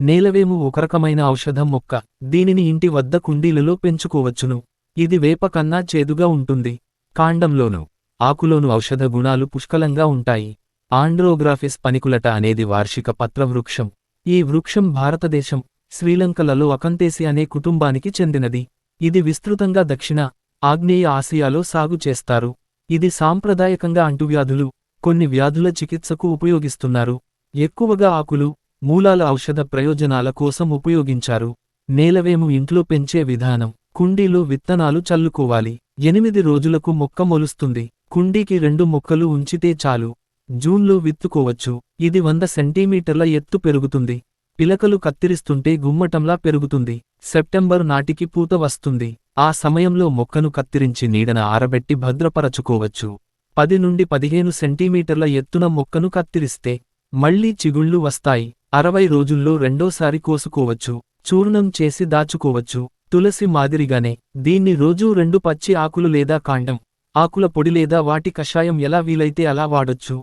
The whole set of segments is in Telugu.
నేలవేము ఒక రకమైన ఔషధం మొక్క. దీనిని ఇంటి వద్ద కుండీలలో పెంచుకోవచ్చును. ఇది వేప కన్నా చేదుగా ఉంటుంది. కాండంలోను ఆకులోను ఔషధ గుణాలు పుష్కలంగా ఉంటాయి. ఆండ్రోగ్రాఫిస్ పనికులట అనేది వార్షిక పత్రవృక్షం. ఈ వృక్షం భారతదేశం శ్రీలంకలలో అకంతేసి అనే కుటుంబానికి చెందినది. ఇది విస్తృతంగా దక్షిణ ఆగ్నేయ ఆసియాలో సాగు చేస్తారు. ఇది సాంప్రదాయకంగా అంటువ్యాధులు కొన్ని వ్యాధుల చికిత్సకు ఉపయోగిస్తున్నారు. ఎక్కువగా ఆకులు మూలాల ఔషధ ప్రయోజనాల కోసం ఉపయోగించారు. నేలవేము ఇంట్లో పెంచే విధానం. కుండీలో విత్తనాలు చల్లుకోవాలి. ఎనిమిది రోజులకు మొక్క మొలుస్తుంది. కుండీకి రెండు మొక్కలు ఉంచితే చాలు. జూన్లో విత్తుకోవచ్చు. ఇది వంద సెంటీమీటర్ల ఎత్తు పెరుగుతుంది. పిలకలు కత్తిరిస్తుంటే గుమ్మటంలా పెరుగుతుంది. సెప్టెంబర్ నాటికి పూత వస్తుంది. ఆ సమయంలో మొక్కను కత్తిరించి నీడన ఆరబెట్టి భద్రపరచుకోవచ్చు. పది నుండి పదిహేను సెంటీమీటర్ల ఎత్తున మొక్కను కత్తిరిస్తే మళ్ళీ చిగుళ్ళు వస్తాయి. అరవై రోజుల్లో రెండోసారి కోసుకోవచ్చు చూర్ణం చేసి దాచుకోవచ్చు తులసి మాదిరిగానే దీన్ని రోజూ రెండు పచ్చి ఆకులు లేదా కాండం ఆకుల పొడి లేదా వాటి కషాయం ఎలా వీలైతే అలా వాడొచ్చు.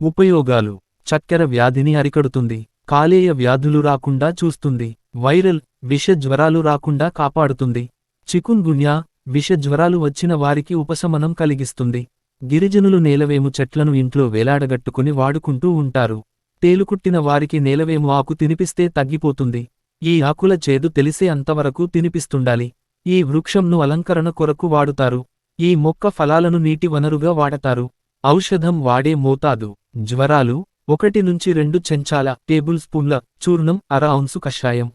ఉపయోగాలు చక్కెర వ్యాధిని అరికడుతుంది కాలేయ వ్యాధులు రాకుండా చూస్తుంది వైరల్ విష జ్వరాలు రాకుండా కాపాడుతుంది చికున్ గుణ్యా విష జ్వరాలు వచ్చిన వారికి ఉపశమనం కలిగిస్తుంది గిరిజనులు నేలవేము చెట్లను ఇంట్లో వేలాడగట్టుకుని వాడుకుంటూ ఉంటారు. తేలుకుట్టిన వారికి నేలవేము ఆకు తినిపిస్తే తగ్గిపోతుంది. ఈ ఆకుల చేదు తెలిసే అంతవరకు తినిపిస్తుండాలి. ఈ వృక్షంను అలంకరణ కొరకు వాడుతారు. ఈ మొక్క ఫలాలను నీటి వనరుగా వాడతారు. ఔషధం వాడే మోతాదు. జ్వరాలు ఒకటి నుంచి రెండు చెంచాల టేబుల్ స్పూన్ల చూర్ణం అర ఔన్సు కషాయం.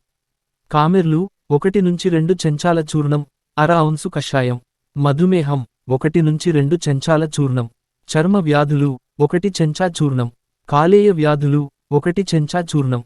కామెర్లు ఒకటి నుంచి రెండు చెంచాల చూర్ణం అర ఔన్సు కషాయం. మధుమేహం ఒకటి నుంచి రెండు చెంచాల చూర్ణం. చర్మ వ్యాధులు ఒకటి చెంచా చూర్ణం. కాలేయ వ్యాధులు ఒకటి చెంచా చూర్ణం.